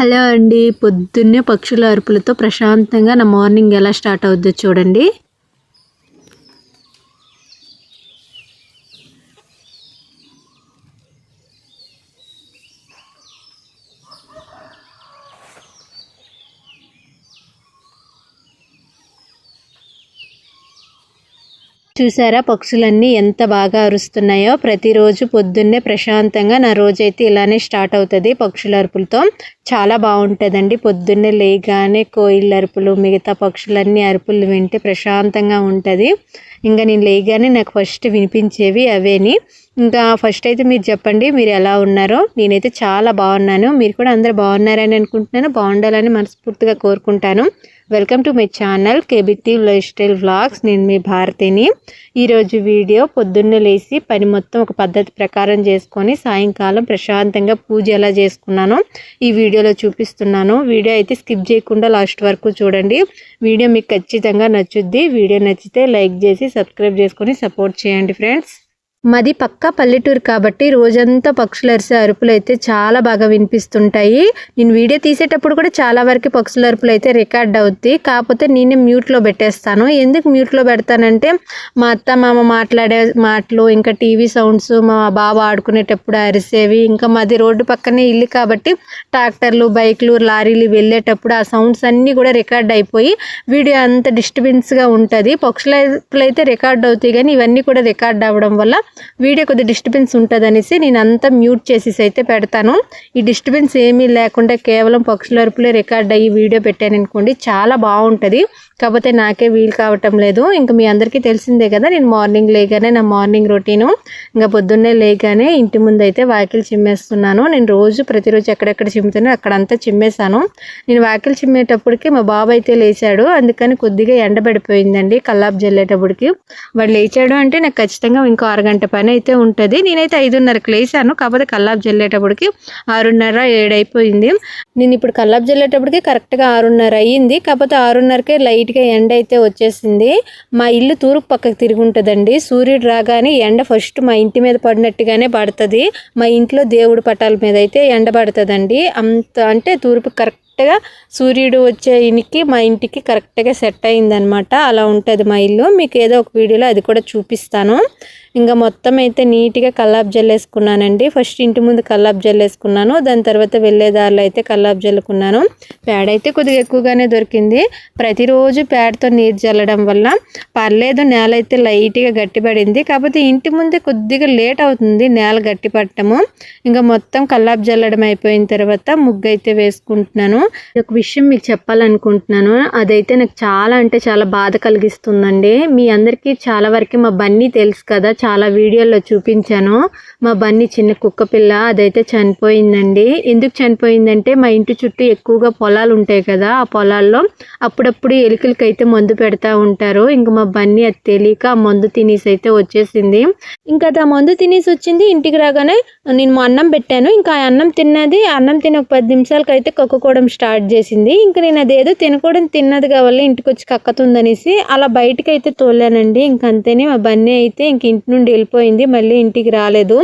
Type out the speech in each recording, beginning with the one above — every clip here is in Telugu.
హలో అండి. పొద్దున్నే పక్షుల అరుపులతో ప్రశాంతంగా నా మార్నింగ్ ఎలా స్టార్ట్ అవుద్దో చూడండి. చూసారా పక్షులన్నీ ఎంత బాగా అరుస్తున్నాయో? ప్రతిరోజు పొద్దున్నే ప్రశాంతంగా నా రోజైతే ఇలానే స్టార్ట్ అవుతుంది పక్షుల అరుపులతో. చాలా బాగుంటుందండి. పొద్దున్నే లేగానే కోయిల అరుపులు మిగతా పక్షులన్నీ అరుపులు వింటే ప్రశాంతంగా ఉంటుంది. ఇంకా నేను లేగానే నాకు ఫస్ట్ వినిపించేవి అవేని. ఇంకా ఫస్ట్ అయితే మీరు చెప్పండి మీరు ఎలా ఉన్నారో? నేనైతే చాలా బాగున్నాను. మీరు కూడా అందరు బాగున్నారని అనుకుంటున్నాను. బాగుండాలని మనస్ఫూర్తిగా కోరుకుంటాను. Welcome to my channel KBT lifestyle vlogs. నేను మీ భారతిని. ఈరోజు వీడియో పొద్దున్నే లేచి పని మొత్తం ఒక పద్ధతి ప్రకారం చేసుకొని సాయంకాలం ప్రశాంతంగా పూజ ఎలా చేసుకున్నానో ఈ వీడియోలో చూపిస్తున్నాను. వీడియో అయితే స్కిప్ చేయకుండా లాస్ట్ వరకు చూడండి. వీడియో మీకు ఖచ్చితంగా నచ్చుద్ది. వీడియో నచ్చితే లైక్ చేసి సబ్స్క్రైబ్ చేసుకొని సపోర్ట్ చేయండి ఫ్రెండ్స్. మాది పక్క పల్లెటూరు కాబట్టి రోజంతా పక్షులు అరిసే అరుపులు అయితే చాలా బాగా వినిపిస్తుంటాయి. నేను వీడియో తీసేటప్పుడు కూడా చాలా వరకు పక్షుల అరుపులు అయితే రికార్డ్ అవుద్ది. కాకపోతే నేనే మ్యూట్లో పెట్టేస్తాను. ఎందుకు మ్యూట్లో పెడతానంటే మా అత్త మామ మాట్లాడే మాటలు ఇంకా టీవీ సౌండ్స్ మా బాబా ఆడుకునేటప్పుడు అరిసేవి ఇంకా మాది రోడ్డు పక్కనే ఇల్లు కాబట్టి ట్రాక్టర్లు బైక్లు లారీలు వెళ్ళేటప్పుడు ఆ సౌండ్స్ అన్నీ కూడా రికార్డ్ అయిపోయి వీడియో అంత డిస్టర్బెన్స్గా ఉంటుంది. పక్షుల అరుపులు అయితే రికార్డ్ అవుతాయి కానీ ఇవన్నీ కూడా రికార్డ్ అవ్వడం వల్ల వీడియో కొద్ది డిస్టర్బెన్స్ ఉంటుంది అనేసి నేను అంతా మ్యూట్ చేసేసి అయితే పెడతాను. ఈ డిస్టర్బెన్స్ ఏమీ లేకుండా కేవలం పక్షుల అరుపులే రికార్డ్ అయ్యి వీడియో పెట్టాను అనుకోండి చాలా బాగుంటుంది. కాకపోతే నాకే వీలు కావటం లేదు. ఇంకా మీ అందరికీ తెలిసిందే కదా నేను మార్నింగ్ లేగానే నా మార్నింగ్ రొటీను ఇంకా పొద్దున్నే లేగానే ఇంటి ముందు అయితే వాకిలు చిమ్మేస్తున్నాను. నేను రోజు ప్రతిరోజు ఎక్కడెక్కడ చిమ్ముతున్నా అక్కడంతా చిమ్మేశాను. నేను వాకిలు చిమ్మేటప్పటికి మా బాబు అయితే లేచాడు. అందుకని కొద్దిగా ఎండబడిపోయిందండి కల్లాపు జల్లేటప్పటికి. వాడు లేచాడు అంటే నాకు ఖచ్చితంగా ఇంకో అరగంట పని అయితే ఉంటుంది. నేనైతే ఐదున్నరకు లేచాను. కాకపోతే కల్లాపు జల్లేటప్పటికి ఆరున్నర ఏడైపోయింది. నేను ఇప్పుడు కల్లాపు జల్లేటప్పటికి కరెక్ట్గా ఆరున్నర అయ్యింది. కాకపోతే ఆరున్నరకే లైట్ లైట్గా ఎండ అయితే వచ్చేసింది. మా ఇల్లు తూర్పు పక్కకు తిరిగి ఉంటుందండి. సూర్యుడు రాగానే ఎండ ఫస్ట్ మా ఇంటి మీద పడినట్టుగానే పడుతుంది. మా ఇంట్లో దేవుడి పటాల మీద అయితే ఎండ పడుతుందండి. అంత అంటే తూర్పు కరెక్ట్గా సూర్యుడు వచ్చే ఇనికి మా ఇంటికి కరెక్ట్గా సెట్ అయిందనమాట అలా ఉంటుంది మా ఇల్లు. మీకు ఏదో ఒక వీడియోలో అది కూడా చూపిస్తాను. ఇంకా మొత్తం అయితే నీట్గా కల్లాప్ జల్లేసుకున్నానండి ఫస్ట్ ఇంటి ముందు కల్లాప్ జల్లేసుకున్నాను దాని తర్వాత వెళ్ళే దారిలో అయితే కల్లాప్ జల్లుకున్నాను ప్యాడ్ అయితే కొద్దిగా ఎక్కువగానే దొరికింది. ప్రతిరోజు పేడతో నీరు జల్లడం వల్ల పర్లేదు నేల అయితే లైట్గా గట్టిపడింది. కాకపోతే ఇంటి ముందే కొద్దిగా లేట్ అవుతుంది నేల గట్టి పట్టము ఇంకా మొత్తం కల్లాపు జల్లడం అయిపోయిన తర్వాత ముగ్గు అయితే వేసుకుంటున్నాను. ఒక విషయం మీకు చెప్పాలనుకుంటున్నాను. అదైతే నాకు చాలా అంటే చాలా బాధ కలిగిస్తుందండి. మీ అందరికీ చాలా వరకు మా బన్నీ తెలుసు కదా చాలా వీడియోల్లో చూపించాను. మా బన్నీ చిన్న కుక్క పిల్ల అదైతే చనిపోయిందండి. ఎందుకు చనిపోయిందంటే మా ఇంటి చుట్టూ ఎక్కువగా పొలాలు ఉంటాయి కదా ఆ పొలాల్లో అప్పుడప్పుడు ఎలుకలకి అయితే మందు పెడతా ఉంటారు. ఇంకా మా బన్నీ అది తెలియక ఆ మందు తినేసి అయితే వచ్చేసింది. ఇంకా ఆ మందు తినేసి వచ్చింది. ఇంటికి రాగానే నేను మా అన్నం పెట్టాను. ఇంకా ఆ అన్నం తిన్నది అన్నం తిని ఒక పది నిమిషాలకి అయితే కక్కుకోవడం స్టార్ట్ చేసింది. ఇంకా నేను అదేదో తినకూడదు తిన్నది కావాలి ఇంటికి వచ్చి కక్కతుందనేసి అలా బయటకు అయితే తోలానండి ఇంకంతేనే మా బన్నీ అయితే ఇంక ఇంటి నుండి వెళ్ళిపోయింది మళ్ళీ ఇంటికి రాలేదు.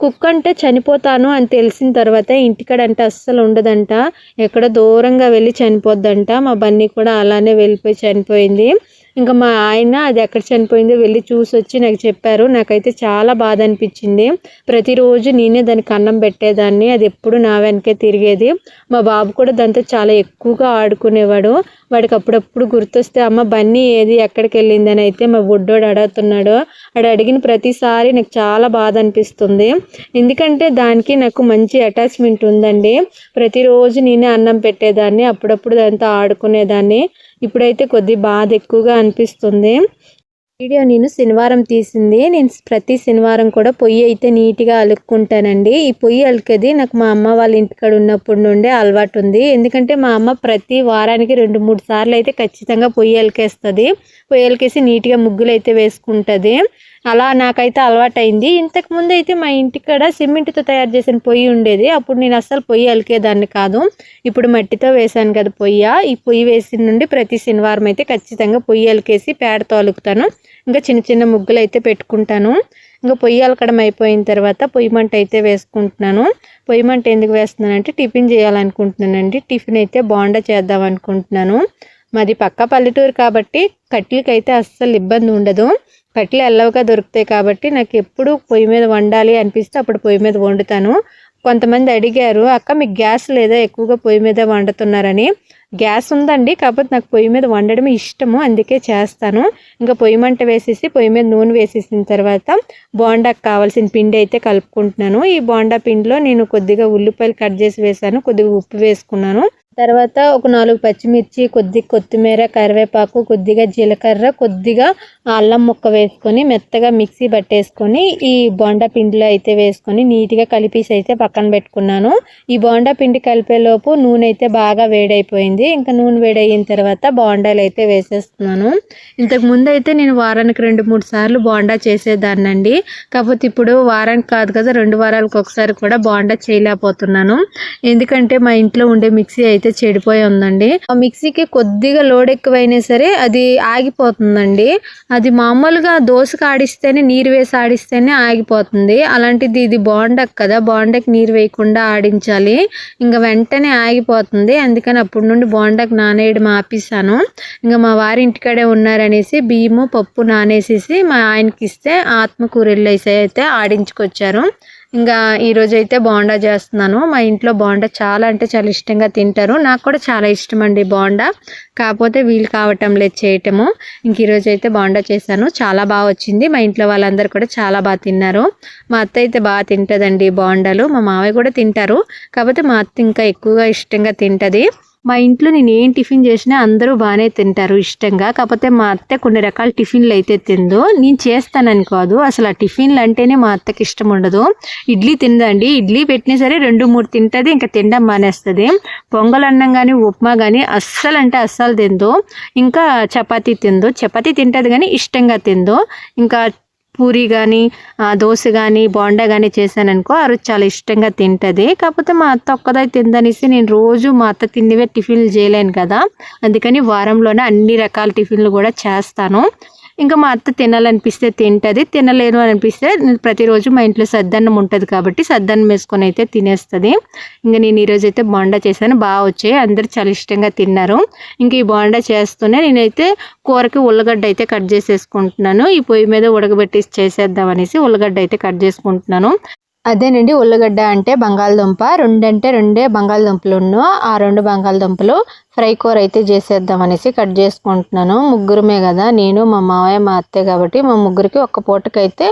కుక్క అంటే చనిపోతాను అని తెలిసిన తర్వాత ఇంటికాడ అంటే అస్సలు ఉండదంట. ఎక్కడ దూరంగా వెళ్ళి చనిపోద్దంట. మా బన్నీ కూడా అలానే వెళ్ళిపోయి చనిపోయింది. ఇంకా మా ఆయన అది ఎక్కడ చనిపోయిందో వెళ్ళి చూసి వచ్చి నాకు చెప్పారు. నాకైతే చాలా బాధ అనిపించింది ప్రతిరోజు నేనే దానికి అన్నం పెట్టేదాన్ని. అది ఎప్పుడు నా వెనకే తిరిగేది. మా బాబు కూడా దాంతో చాలా ఎక్కువగా ఆడుకునేవాడు. వాడికి అప్పుడప్పుడు గుర్తొస్తే అమ్మ బన్నీ ఏది ఎక్కడికి వెళ్ళిందని అయితే మా బుడ్డోడు అడుగుతున్నాడు. వాడు అడిగిన ప్రతిసారి నాకు చాలా బాధ అనిపిస్తుంది ఎందుకంటే దానికి నాకు మంచి అటాచ్మెంట్ ఉందండి. ప్రతిరోజు నేనే అన్నం పెట్టేదాన్ని. అప్పుడప్పుడు దాంతో ఆడుకునేదాన్ని. ఇప్పుడైతే కొద్ది బాధ ఎక్కువగా అనిపిస్తుంది. వీడియో నేను శనివారం తీసింది. నేను ప్రతి శనివారం కూడా పొయ్యి అయితే నీట్గా అలుక్కుంటానండి. ఈ పొయ్యి అలికేది నాకు మా అమ్మ వాళ్ళ ఇంటికాడ ఉన్నప్పటి నుండే అలవాటు ఉంది. ఎందుకంటే మా అమ్మ ప్రతి వారానికి రెండు మూడు సార్లు అయితే ఖచ్చితంగా పొయ్యి అలికేస్తుంది. పొయ్యి అలికేసి నీట్గా ముగ్గులు అయితే వేసుకుంటుంది. అలా నాకైతే అలవాటైంది. ఇంతకుముందు అయితే మా ఇంటికాడ సిమెంట్తో తయారు చేసిన పొయ్యి ఉండేది. అప్పుడు నేను అస్సలు పొయ్యి అలికేదాన్ని కాదు. ఇప్పుడు మట్టితో వేసాను కదా పొయ్యి. ఈ పొయ్యి వేసిన నుండి ప్రతి శనివారం అయితే ఖచ్చితంగా పొయ్యి అలికేసి పేడతో అలుకుతాను. ఇంకా చిన్న చిన్న ముగ్గులు అయితే పెట్టుకుంటాను. ఇంకా పొయ్యి అలకడం అయిపోయిన తర్వాత పొయ్యి మంట అయితే వేసుకుంటున్నాను. పొయ్యి మంట ఎందుకు వేస్తున్నానంటే టిఫిన్ చేయాలనుకుంటున్నానండి. టిఫిన్ అయితే బాండా చేద్దాం అనుకుంటున్నాను. మాది పక్క పల్లెటూరు కాబట్టి కట్టెలకైతే అస్సలు ఇబ్బంది ఉండదు. కట్టెలు ఎల్లవగా దొరుకుతాయి కాబట్టి నాకు ఎప్పుడు పొయ్యి మీద వండాలి అనిపిస్తే అప్పుడు పొయ్యి మీద వండుతాను. కొంతమంది అడిగారు అక్క మీకు గ్యాస్ లేదా ఎక్కువగా పొయ్యి మీద వండుతున్నారని. గ్యాస్ ఉందండి కాకపోతే నాకు పొయ్యి మీద వండడం ఇష్టము అందుకే చేస్తాను. ఇంకా పొయ్యి మంట వేసేసి పొయ్యి మీద నూనె వేసేసిన తర్వాత బోండాకు కావాల్సిన పిండి అయితే కలుపుకుంటున్నాను. ఈ బోండా పిండిలో నేను కొద్దిగా ఉల్లిపాయలు కట్ చేసి వేసాను కొద్దిగా ఉప్పు వేసుకున్నాను. తర్వాత ఒక నాలుగు పచ్చిమిర్చి కొద్దిగా కొత్తిమీర కరివేపాకు కొద్దిగా జీలకర్ర కొద్దిగా అల్లం ముక్క వేసుకొని మెత్తగా మిక్సీ పట్టేసుకొని ఈ బోండా పిండిలో అయితే వేసుకొని నీట్గా కలిపేసి అయితే పక్కన పెట్టుకున్నాను. ఈ బోండా పిండి కలిపేలోపు నూనె అయితే బాగా వేడైపోయింది. ఇంకా నూనె వేడయిన తర్వాత బోండాలు అయితే వేసేస్తున్నాను. ఇంతకు ముందు అయితే నేను వారానికి రెండు మూడు సార్లు బోండా చేసేదాన్నండి. కాకపోతే ఇప్పుడు వారానికి కాదు కదా రెండు వారాలకు ఒకసారి కూడా బోండా చేయలేకపోతున్నాను. ఎందుకంటే మా ఇంట్లో ఉండే మిక్సీ అయితే చెడిపోయి ఉందండి. మిక్సీకి కొద్దిగా లోడ్ ఎక్కువైనా సరే అది ఆగిపోతుందండి. అది మామూలుగా దోశకు ఆడిస్తేనే నీరు వేసి ఆడిస్తేనే ఆగిపోతుంది. అలాంటిది ఇది బాండక్ కదా బాండక్ నీరు వేయకుండా ఆడించాలి. ఇంకా వెంటనే ఆగిపోతుంది. అందుకని అప్పటి నుండి బాండక్ నానేయడం ఆపేసాను ఇంకా మా వారి ఇంటికాడే ఉన్నారనేసి బియ్యము పప్పు నానేసేసి మా ఆయనకి ఇస్తే ఆత్మకూరెళ్ళు అయితే ఆడించుకొచ్చారు. ఇంకా ఈరోజు అయితే బోండా చేస్తున్నాను. మా ఇంట్లో బోండా చాలా అంటే చాలా ఇష్టంగా తింటారు. నాకు కూడా చాలా ఇష్టం అండి బోండా. కాకపోతే వీలు కావటం లేదు చేయటము. ఇంక ఈరోజు అయితే బోండా చేశాను. చాలా బాగా వచ్చింది. మా ఇంట్లో వాళ్ళందరూ కూడా చాలా బాగా తిన్నారు. మా అత్త అయితే బాగా తింటుందండి బోండాలు. మా మావయ్య కూడా తింటారు. కాకపోతే మా అత్త ఇంకా ఎక్కువగా ఇష్టంగా తింటుంది. మా ఇంట్లో నేను ఏం టిఫిన్ చేసినా అందరూ బాగానే తింటారు ఇష్టంగా. కాకపోతే మా అత్త కొన్ని రకాల టిఫిన్లు అయితే తిందో. నేను చేస్తానని కాదు. అసలు ఆ టిఫిన్లు అంటేనే మా అత్తకి ఇష్టం ఉండదు. ఇడ్లీ తిందండి. ఇడ్లీ పెట్టినా సరే రెండు మూడు తింటుంది. ఇంకా తినడం మానేస్తుంది. పొంగల్ అన్నం కానీ ఉప్మా కానీ అస్సలు అంటే అస్సలు తిందో. ఇంకా చపాతీ తిందో. చపాతీ తింటుంది కానీ ఇష్టంగా తిందో. ఇంకా పూరి కానీ దోశ కానీ బోండా కానీ చేశాననుకో ఆ రోజు చాలా ఇష్టంగా తింటుంది. కాకపోతే మా అత్త ఒక్కదాయి తిందనేసి నేను రోజు మా అత్త తిండివే టిఫిన్లు చేయలేను కదా. అందుకని వారంలోనే అన్ని రకాల టిఫిన్లు కూడా చేస్తాను. ఇంకా మా అత్త తినాలనిపిస్తే తింటుంది తినలేదు అనిపిస్తే ప్రతిరోజు మా ఇంట్లో సద్దన్నం ఉంటుంది కాబట్టి సద్దన్నం వేసుకొని అయితే తినేస్తుంది. ఇంకా నేను ఈరోజు అయితే బోండా చేశాను బాగా వచ్చాయి అందరు చాలా ఇష్టంగా తిన్నారు. ఇంక ఈ బోండా చేస్తూనే నేనైతే కూరకి ఉల్లగడ్డ అయితే కట్ చేసేసుకుంటున్నాను. ఈ పొయ్యి మీద ఉడకబెట్టి చేసేద్దాం అనేసి ఉల్లగడ్డ అయితే కట్ చేసుకుంటున్నాను. అదేనండి ఉల్లగడ్డ అంటే బంగాళదుంప రెండంటే రెండే బంగాళదుంపలు ఉన్ను ఆ రెండు బంగాళదుంపలు ఫ్రై కూర అయితే చేసేద్దాం అనేసి కట్ చేసుకుంటున్నాను. ముగ్గురమే కదా నేను మా మావయ్య మా అత్తే కాబట్టి మా ముగ్గురికి ఒక్క పూటకైతే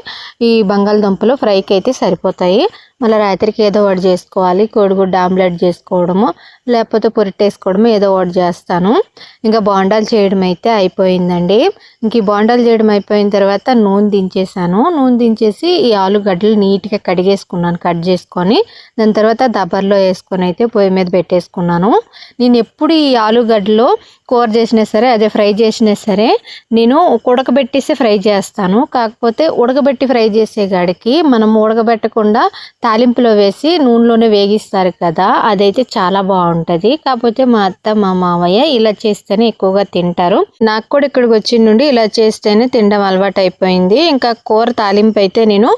ఈ బంగాళదుంపలు ఫ్రైకి అయితే సరిపోతాయి. మళ్ళీ రాత్రికి ఏదో ఒకటి చేసుకోవాలి కోడిగుడ్డ ఆమ్లెట్ చేసుకోవడము లేకపోతే పొరిట్టేసుకోవడము ఏదో ఒకటి చేస్తాను. ఇంకా బోండాలు చేయడం అయితే అయిపోయిందండి. ఇంక ఈ బోండాలు చేయడం అయిపోయిన తర్వాత నూనె దించేసాను నూనె దించేసి ఈ ఆలుగడ్డలు నీట్గా కడిగేసుకున్నాను కట్ చేసుకొని. దాని తర్వాత దబర్లో వేసుకొని అయితే పొయ్యి మీద పెట్టేసుకున్నాను. నేను ఎప్పుడు ఈ ఈ ఆలుగడ్డలో కూర చేసినా సరే అదే ఫ్రై చేసినా సరే నేను ఉడకబెట్టేసి ఫ్రై చేస్తాను. కాకపోతే ఉడకబెట్టి ఫ్రై చేసే గాడికి మనం ఉడకబెట్టకుండా తాలింపులో వేసి నూనెలోనే వేగిస్తారు కదా అదైతే చాలా బాగుంటుంది. కాకపోతే మా అత్త మా మామయ్య ఇలా చేస్తేనే ఎక్కువగా తింటారు. నాకు కూడా ఇక్కడికి వచ్చిన నుండి ఇలా చేస్తేనే తినడం అలవాటు అయిపోయింది. ఇంకా కూర తాలింపు అయితే నేను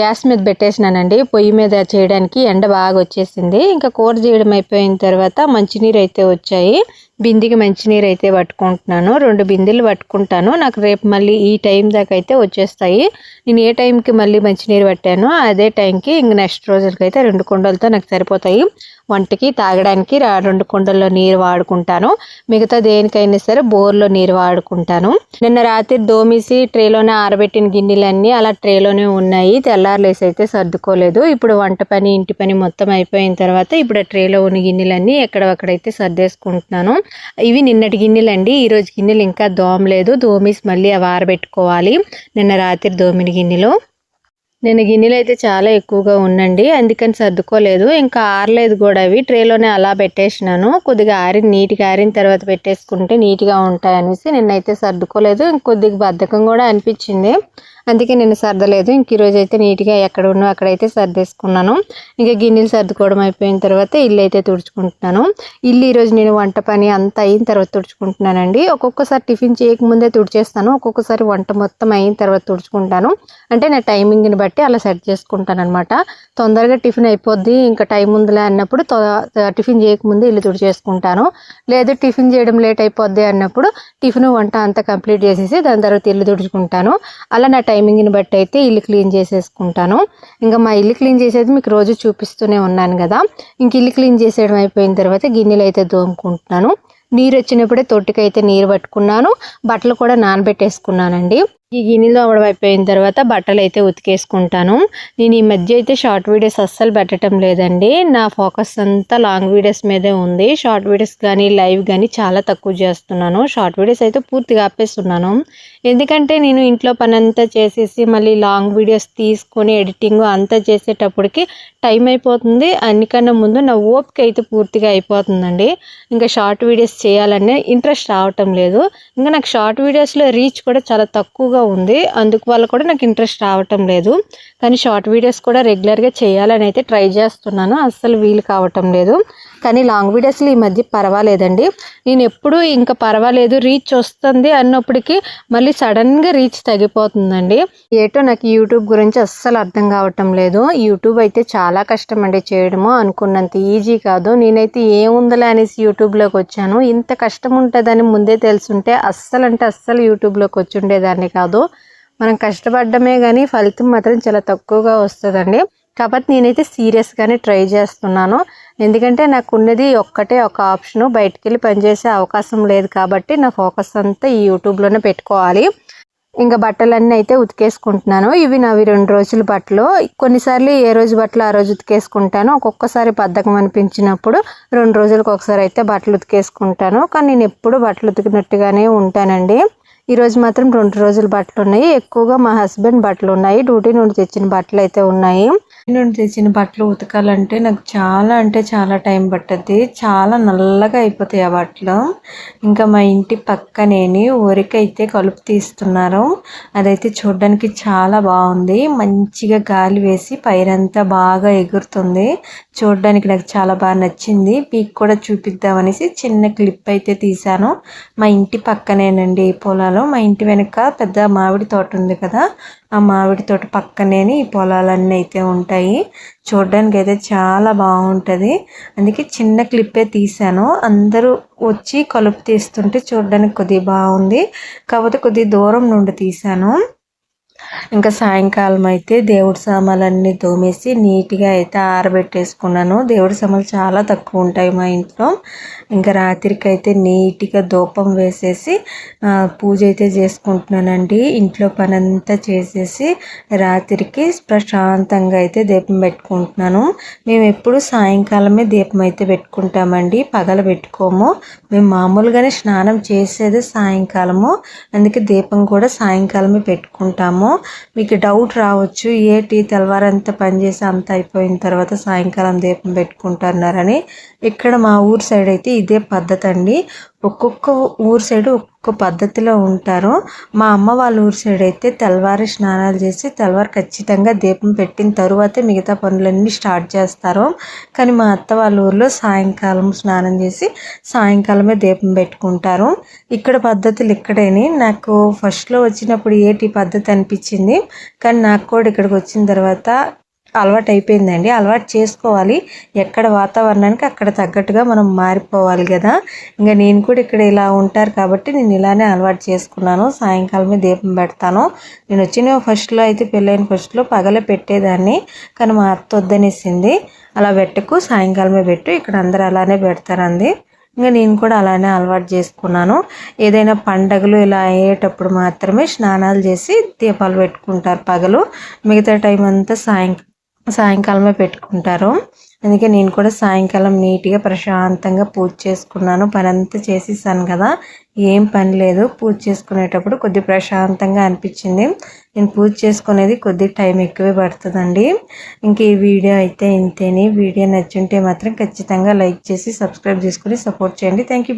గ్యాస్ మీద పెట్టేసినానండి. పొయ్యి మీద చేయడానికి ఎండ బాగా వచ్చేసింది. ఇంకా కూర చేయడం అయిపోయిన తర్వాత మంచినీరు అయితే వచ్చాయి. করে బిందికి మంచినీరు అయితే పట్టుకుంటున్నాను. రెండు బిందెలు పట్టుకుంటాను. నాకు రేపు మళ్ళీ ఈ టైం దాకా అయితే వచ్చేస్తాయి. నేను ఏ టైంకి మళ్ళీ మంచినీరు పట్టానో అదే టైంకి ఇంక నెక్స్ట్ రోజులకైతే రెండు కుండలతో నాకు సరిపోతాయి. వంటకి తాగడానికి రెండు కుండల్లో నీరు వాడుకుంటాను. మిగతా దేనికైనా సరే బోర్లో నీరు వాడుకుంటాను. నిన్న రాత్రి దోమిసి ట్రేలోనే ఆరబెట్టిన గిన్నెలన్నీ అలా ట్రేలోనే ఉన్నాయి. తెల్లారులేసి అయితే సర్దుకోలేదు. ఇప్పుడు వంట పని ఇంటి పని మొత్తం అయిపోయిన తర్వాత ఇప్పుడు ఆ ట్రేలో ఉన్న గిన్నెలన్నీ ఎక్కడక్కడైతే సర్దేసుకుంటున్నాను. ఇవి నిన్నటి గిన్నెలు అండి ఈరోజు గిన్నెలు ఇంకా దోమలేదు దోమిసి మళ్ళీ అవి ఆరబెట్టుకోవాలి. నిన్న రాత్రి దోమిని గిన్నెలు. నేను గిన్నెలు అయితే చాలా ఎక్కువగా ఉండండి అందుకని సర్దుకోలేదు. ఇంకా ఆరలేదు కూడా అవి. ట్రేలోనే అలా పెట్టేసినాను. కొద్దిగా ఆరి నీట్గా ఆరిన తర్వాత పెట్టేసుకుంటే నీట్గా ఉంటాయి అనేసి నిన్నైతే సర్దుకోలేదు. కొద్దిగా బద్ధకం కూడా అనిపించింది. అందుకే నేను సర్దలేదు. ఇంక ఈరోజు అయితే నీట్గా ఎక్కడ ఉన్నా అక్కడైతే సర్దేసుకున్నాను. ఇంకా గిన్నెలు సర్దుకోవడం అయిపోయిన తర్వాత ఇల్లు అయితే తుడుచుకుంటున్నాను. ఇల్లు ఈరోజు నేను వంట పని అంతా అయిన తర్వాత తుడుచుకుంటున్నానండి. ఒక్కొక్కసారి టిఫిన్ చేయకముందే తుడిచేస్తాను. ఒక్కొక్కసారి వంట మొత్తం అయిన తర్వాత తుడుచుకుంటాను. అంటే నా టైమింగ్ని బట్టి అలా సెట్ చేసుకుంటాను అనమాట తొందరగా టిఫిన్ అయిపోద్ది. ఇంకా టైం ఉందిలే అన్నప్పుడు టిఫిన్ చేయకముందే ఇల్లు తుడిచేసుకుంటాను. లేదు టిఫిన్ చేయడం లేట్ అయిపోద్ది అన్నప్పుడు టిఫిన్ వంట అంతా కంప్లీట్ చేసేసి దాని తర్వాత ఇల్లు తుడుచుకుంటాను. అలా నా టైమింగ్ని బట్టి అయితే ఇల్లు క్లీన్ చేసేసుకుంటాను. ఇంకా మా ఇల్లు క్లీన్ చేసేది మీకు రోజు చూపిస్తూనే ఉన్నాను కదా. ఇంక ఇల్లు క్లీన్ చేసేయడం అయిపోయిన తర్వాత గిన్నెలు అయితే దోముకుంటున్నాను నీరు వచ్చినప్పుడే తొట్టికైతే నీరు పట్టుకున్నాను. బట్టలు కూడా నానబెట్టేసుకున్నానండి. ఈ గిన్నెలో అవడం అయిపోయిన తర్వాత బట్టలు అయితే ఉతికేసుకుంటాను. నేను ఈ మధ్య అయితే షార్ట్ వీడియోస్ అస్సలు పెట్టడం లేదండి. నా ఫోకస్ అంతా లాంగ్ వీడియోస్ మీదే ఉంది. షార్ట్ వీడియోస్ కానీ లైవ్ కానీ చాలా తక్కువ చేస్తున్నాను. షార్ట్ వీడియోస్ అయితే పూర్తిగా ఆపేస్తున్నాను. ఎందుకంటే నేను ఇంట్లో పని అంతా చేసేసి మళ్ళీ లాంగ్ వీడియోస్ తీసుకొని ఎడిటింగ్ అంతా చేసేటప్పటికి టైం అయిపోతుంది. అన్నికన్నా ముందు నా ఓపిక అయితే పూర్తిగా అయిపోతుందండి. ఇంకా షార్ట్ వీడియోస్ చేయాలనే ఇంట్రెస్ట్ రావటం లేదు. ఇంకా నాకు షార్ట్ వీడియోస్లో రీచ్ కూడా చాలా తక్కువగా ఉంది. అందుకు వల్ల కూడా నాకు ఇంట్రెస్ట్ రావటం లేదు. కానీ షార్ట్ వీడియోస్ కూడా రెగ్యులర్గా చేయాలని అయితే ట్రై చేస్తున్నాను. అస్సలు వీలు కావటం లేదు. కానీ లాంగ్ వీడియోస్లో ఈ మధ్య పర్వాలేదండి. నేను ఎప్పుడూ ఇంకా పర్వాలేదు రీచ్ వస్తుంది అన్నప్పటికీ మళ్ళీ సడన్గా రీచ్ తగ్గిపోతుందండి. ఏటో నాకు యూట్యూబ్ గురించి అస్సలు అర్థం కావటం లేదు. యూట్యూబ్ అయితే చాలా కష్టం అండి చేయడము. అనుకున్నంత ఈజీ కాదు. నేనైతే ఏముందలే అనేసి యూట్యూబ్లోకి వచ్చాను. ఇంత కష్టం ఉంటుందని ముందే తెలుసుంటే అస్సలు అంటే అస్సలు యూట్యూబ్లోకి వచ్చి ఉండేదాన్ని కాదు. మనం కష్టపడ్డమే కానీ ఫలితం మాత్రం చాలా తక్కువగా వస్తుందండి. కాబట్టి నేనైతే సీరియస్గానే ట్రై చేస్తున్నాను. ఎందుకంటే నాకు ఉన్నది ఒక్కటే ఒక ఆప్షను బయటికి వెళ్ళి పనిచేసే అవకాశం లేదు కాబట్టి నా ఫోకస్ అంతా ఈ యూట్యూబ్లోనే పెట్టుకోవాలి. ఇంకా బట్టలన్నీ అయితే ఉతికేసుకుంటున్నాను. ఇవి నావి రెండు రోజుల బట్టలు. కొన్నిసార్లు ఏ రోజు బట్టలు ఆ రోజు ఉతికేసుకుంటాను. ఒక్కొక్కసారి బద్ధకం అనిపించినప్పుడు రెండు రోజులకు ఒకసారి అయితే బట్టలు ఉతికేసుకుంటాను. కానీ నేను ఎప్పుడు బట్టలు ఉతికినట్టుగానే ఉంటానండి. ఈరోజు మాత్రం రెండు రోజులు బట్టలు ఉన్నాయి ఎక్కువగా మా హస్బెండ్ బట్టలు ఉన్నాయి డ్యూటీ నుండి తెచ్చిన బట్టలు అయితే ఉన్నాయి. నుండి తెచ్చిన బట్టలు ఉతకాలంటే నాకు చాలా అంటే చాలా టైం పట్టద్ది. చాలా నల్లగా అయిపోతాయి ఆ బట్టలు. ఇంకా మా ఇంటి పక్కనేని ఊరికైతే కలుపు తీస్తున్నారు. అదైతే చూడడానికి చాలా బాగుంది. మంచిగా గాలి వేసి పైరంతా బాగా ఎగురుతుంది. చూడడానికి నాకు చాలా బాగా నచ్చింది. పీక్ కూడా చూపిద్దామనేసి చిన్న క్లిప్ అయితే తీశాను. మా ఇంటి పక్కనేనండి పొలాలు. మా ఇంటి వెనక పెద్ద మామిడి తోట ఉంది కదా. ఆ మామిడి తోట పక్కనే ఈ పొలాలన్నీ అయితే ఉంటాయి. చూడడానికి అయితే చాలా బాగుంటుంది. అందుకే చిన్న క్లిప్పే తీసాను అందరూ వచ్చి కలుపు తీస్తుంటే చూడడానికి కొద్దిగా బాగుంది. కాకపోతే కొద్దిగా దూరం నుండి తీసాను ఇంకా సాయంకాలం అయితే దేవుడి సామాన్లన్నీ తోమేసి నీట్గా అయితే ఆరబెట్టేసుకున్నాను. దేవుడి సామాన్లు చాలా తక్కువ ఉంటాయి మా ఇంట్లో. ఇంకా రాత్రికి అయితే నీట్గా ధూపం వేసేసి పూజ అయితే చేసుకుంటున్నానండి. ఇంట్లో పని అంతా చేసేసి రాత్రికి ప్రశాంతంగా అయితే దీపం పెట్టుకుంటున్నాను. మేము ఎప్పుడు సాయంకాలమే దీపం అయితే పెట్టుకుంటామండి. పగల పెట్టుకోము. మేము మామూలుగానే స్నానం చేసేది సాయంకాలము. అందుకే దీపం కూడా సాయంకాలమే పెట్టుకుంటాము. మీకు డౌట్ రావచ్చు ఏ టీ తెల్లవారంతా పనిచేసి అంత అయిపోయిన తర్వాత సాయంకాలం దీపం పెట్టుకుంటున్నారని ఇక్కడ మా ఊరు సైడ్ అయితే ఇదే పద్ధతి అండి ఒక్కొక్క ఊరు సైడ్ ఒక్కొక్క పద్ధతిలో ఉంటారు. మా అమ్మ వాళ్ళ ఊరు సైడ్ అయితే తెల్లవారి స్నానాలు చేసి తెల్లవారు ఖచ్చితంగా దీపం పెట్టిన తరువాతే మిగతా పనులన్నీ స్టార్ట్ చేస్తారు. కానీ మా అత్త వాళ్ళ ఊర్లో సాయంకాలం స్నానం చేసి సాయంకాలమే దీపం పెట్టుకుంటారు. ఇక్కడ పద్ధతులు ఇక్కడేని. నాకు ఫస్ట్లో వచ్చినప్పుడు ఏటి పద్ధతి అనిపించింది. కానీ నాకు కూడా ఇక్కడికి వచ్చిన తర్వాత అలవాటు అయిపోయిందండి అలవాటు చేసుకోవాలి. ఎక్కడ వాతావరణానికి అక్కడ తగ్గట్టుగా మనం మారిపోవాలి కదా ఇంకా నేను కూడా ఇక్కడ ఇలా ఉంటారు కాబట్టి నేను ఇలానే అలవాటు చేసుకున్నాను. సాయంకాలమే దీపం పెడతాను. నేను వచ్చిన ఫస్ట్లో అయితే పెళ్ళైన ఫస్ట్లో పగలే పెట్టేదాన్ని. కానీ మా అత్త వద్దనేసింది. అలా పెట్టకు సాయంకాలమే పెట్టు. ఇక్కడ అందరు అలానే పెడతారండి ఇంకా నేను కూడా అలానే అలవాటు చేసుకున్నాను. ఏదైనా పండగలు ఇలా అయ్యేటప్పుడు మాత్రమే స్నానాలు చేసి దీపాలు పెట్టుకుంటారు పగలు. మిగతా టైం అంతా సాయంకాలం సాయంకాలమే పెట్టుకుంటారు. అందుకే నేను కూడా సాయంకాలం నీట్గా ప్రశాంతంగా పూజ చేసుకున్నాను. పని అంతా చేసేసాను కదా. ఏం పని లేదు. పూజ చేసుకునేటప్పుడు కొద్ది ప్రశాంతంగా అనిపించింది. నేను పూజ చేసుకునేది కొద్ది టైం ఎక్కువే పడుతుందండి. ఇంక ఈ వీడియో అయితే ఇంతేని. వీడియో నచ్చుంటే మాత్రం ఖచ్చితంగా లైక్ చేసి సబ్స్క్రైబ్ చేసుకుని సపోర్ట్ చేయండి. Thank you